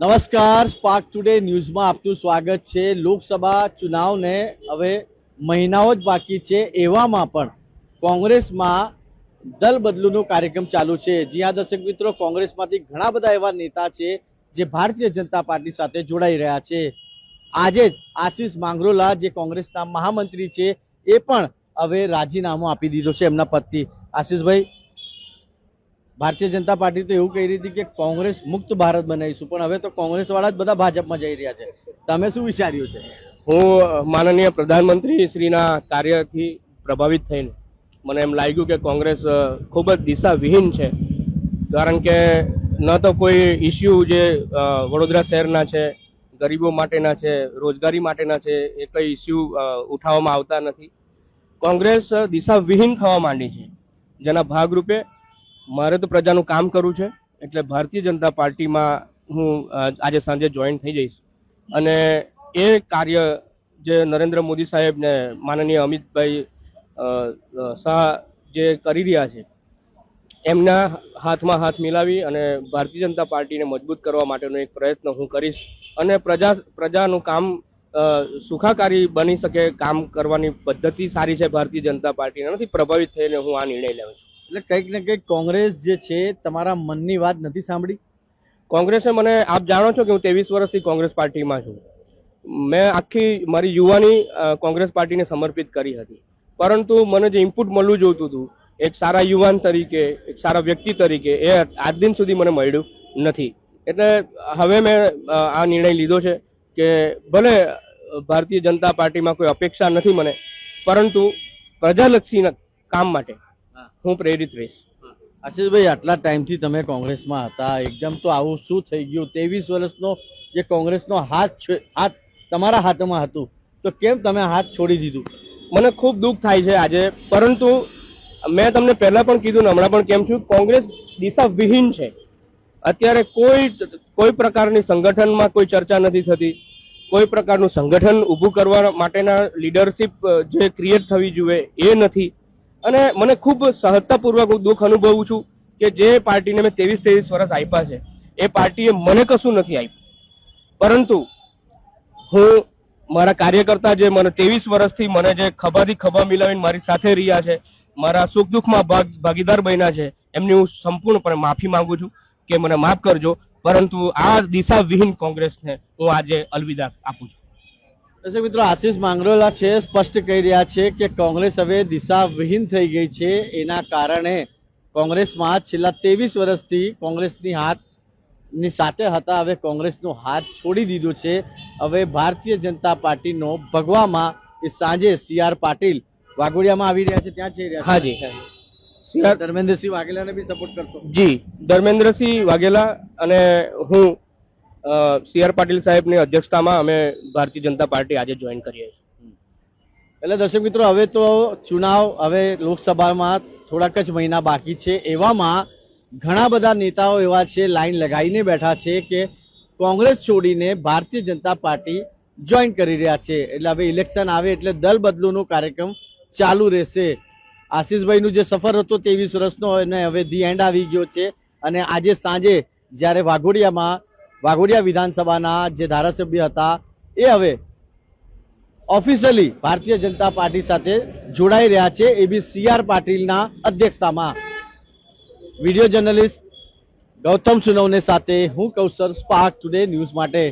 નમસ્કાર spark today ન્યૂઝમાં આપનું સ્વાગત છે. લોકસભા ચુનાવને હવે મહિનાઓ જ બાકી છે. એવામાં પણ કોંગ્રેસમાં દલ બદલુનો કાર્યક્રમ ચાલુ છે. જ્યાં દર્શક મિત્રો, કોંગ્રેસમાંથી ઘણા બધા એવા નેતા છે જે ભારતીય જનતા પાર્ટી સાથે જોડાઈ રહ્યા છે. આજે જ આશીષ માંગરોલા, જે કોંગ્રેસના મહામંત્રી છે, એ પણ હવે રાજીનામું આપી દીધું છે એમના પદથી. આશીષભાઈ ભારતીય જનતા પાર્ટી તો એવું કહી રહી હતી કે કોંગ્રેસ મુક્ત ભારત બનાવીશું, પણ હવે તો કોંગ્રેસ વાળા જ બધા ભાજપમાં જઈ રહ્યા છે. તમે શું વિચાર્યું છે? હું માનનીય પ્રધાનમંત્રી શ્રીના કાર્યથી પ્રભાવિત થઈને મને એમ લાગ્યું કે કોંગ્રેસ ખૂબ જ દિશાવિહીન છે. કારણ કે ન તો કોઈ ઇસ્યુ જે વડોદરા શહેરના છે, ગરીબો માટેના છે, રોજગારી માટેના છે, એ કઈ ઇસ્યુ ઉઠાવવામાં આવતા નથી. કોંગ્રેસ દિશાવિહીન થવા માંડી છે. જેના ભાગરૂપે મારે તો પ્રજાનું કામ કરવું છે, એટલે ભારતીય જનતા પાર્ટીમાં હું આજે સાંજે જોઈન થઈ જઈશ. અને એ કાર્ય જે નરેન્દ્ર મોદી સાહેબ ને માનનીય અમિતભાઈ શાહ જે કરી રહ્યા છે, એમના હાથમાં હાથ મિલાવી અને ભારતીય જનતા પાર્ટીને મજબૂત કરવા માટેનો એક પ્રયત્ન હું કરીશ. અને પ્રજા, પ્રજાનું કામ સુખાકારી બની શકે, કામ કરવાની પદ્ધતિ સારી છે ભારતીય જનતા પાર્ટીને નથી પ્રભાવિત થઈને હું આ નિર્ણય લઉં છું. એટલે કંઈક ને કંઈક કોંગ્રેસ જે છે, તમારા મનની વાત નથી સાંભળી? કોંગ્રેસે મને, આપ જાણો છો કે હું ત્રેવીસ વર્ષથી કોંગ્રેસ પાર્ટીમાં છું. મેં આખી મારી યુવાની કોંગ્રેસ પાર્ટીને સમર્પિત કરી હતી. પરંતુ મને જે ઇનપુટ મળવું જોઈતું હતું, એક સારા યુવાન તરીકે, એક સારા વ્યક્તિ તરીકે, એ આજ દિન સુધી મને મળ્યું નથી. એટલે હવે મેં આ નિર્ણય લીધો છે કે ભલે ભારતીય જનતા પાર્ટીમાં કોઈ અપેક્ષા નથી મને, પરંતુ પ્રજાલક્ષી કામ માટે હું પ્રેરિત રહીશ. આશીષભાઈ, આટલા ટાઈમથી તમે કોંગ્રેસમાં હતા. એકદમ તો આવું શું થઈ ગયું? ત્રેવીસ વર્ષનો જે કોંગ્રેસનો હાથ હાથ તમારા હાથમાં હતું. તો કેમ તમે હાથ છોડી દીધું? મને ખૂબ દુઃખ થાય છે આજે. પરંતુ મેં તમને પહેલાં પણ કીધું ને હમણાં પણ કેમ છું? કોંગ્રેસ દિશા વિહીન છે. અત્યારે કોઈ કોઈ પ્રકારની સંગઠનમાં કોઈ ચર્ચા નથી થતી. કોઈ પ્રકારનું સંગઠન ઊભું કરવા માટેના લીડરશિપ જે ક્રિએટ થવી જોઈએ એ નથી. અને મને ખૂબ સહજતાપૂર્વક હું દુઃખ અનુભવું છું કે જે પાર્ટીને મેં ત્રેવીસ ત્રેવીસ વર્ષ આપ્યા છે, એ પાર્ટીએ મને કશું નથી આપ્યું. પરંતુ હું મારા કાર્યકર્તા જે મને ત્રેવીસ વર્ષથી મને જે ખભાથી ખભા મિલાવીને મારી સાથે રહ્યા છે, મારા સુખ દુઃખમાં ભાગ, ભાગીદાર બન્યા છે, એમની હું સંપૂર્ણપણે માફી માંગુ છું કે મને માફ કરજો, પરંતુ આ દિશા વિહીન કોંગ્રેસને હું આજે અલવિદા આપું છું. દર્શક મિત્રો આશીષ માંગરોલા છે સ્પષ્ટ કહી રહ્યા છે કે કોંગ્રેસ હવે દિશા વિહીન થઈ ગઈ છે. એના કારણે કોંગ્રેસમાં છેલ્લા ત્રેવીસ વર્ષથી કોંગ્રેસની હાથની સાથે હતા. હવે કોંગ્રેસનો હાથ છોડી દીધો છે. હવે ભારતીય જનતા પાર્ટીનો ભગવામાં એ સાંજે સી આર પાટીલ વાઘોડિયામાં આવી રહ્યા છે. ત્યાં જઈ રહ્યા હાજી ધર્મેન્દ્રસિંહ વાઘેલાને બી સપોર્ટ કરતો જી. ધર્મેન્દ્રસિંહ વાઘેલા અને હું સી આર પાટીલ સાહેબની અધ્યક્ષતામાં અમે ભારતીય જનતા પાર્ટી આજે જોઈન કરીએ છીએ. એટલે દર્શક મિત્રો, હવે તો ચુનાવ હવે લોકસભામાં થોડાક જ મહિના બાકી છે. એવામાં ઘણા બધા નેતાઓ એવા છે, લાઈન લગાવીને બેઠા છે કે કોંગ્રેસ છોડીને ભારતીય જનતા પાર્ટી જોઈન કરી રહ્યા છે. એટલે હવે ઇલેક્શન આવે એટલે દલ બદલુનો કાર્યક્રમ ચાલુ રહેશે. આશીષભાઈનું જે સફર હતો ત્રેવીસ વર્ષનો, એને હવે ધી એન્ડ આવી ગયો છે. અને આજે સાંજે જ્યારે વાઘોડિયામાં વાઘોડિયા વિધાનસભાના જે ધારાસભ્ય હતા, એ હવે ઓફિશિયલી ભારતીય જનતા પાર્ટી સાથે જોડાઈ રહ્યા છે. એ બી સી આર પાટીલના અધ્યક્ષતામાં. વીડિયો જર્નલિસ્ટ ગૌતમ સુનવને સાથે હું કૌશલ સ્પાર્ક ટુડે ન્યૂઝ માટે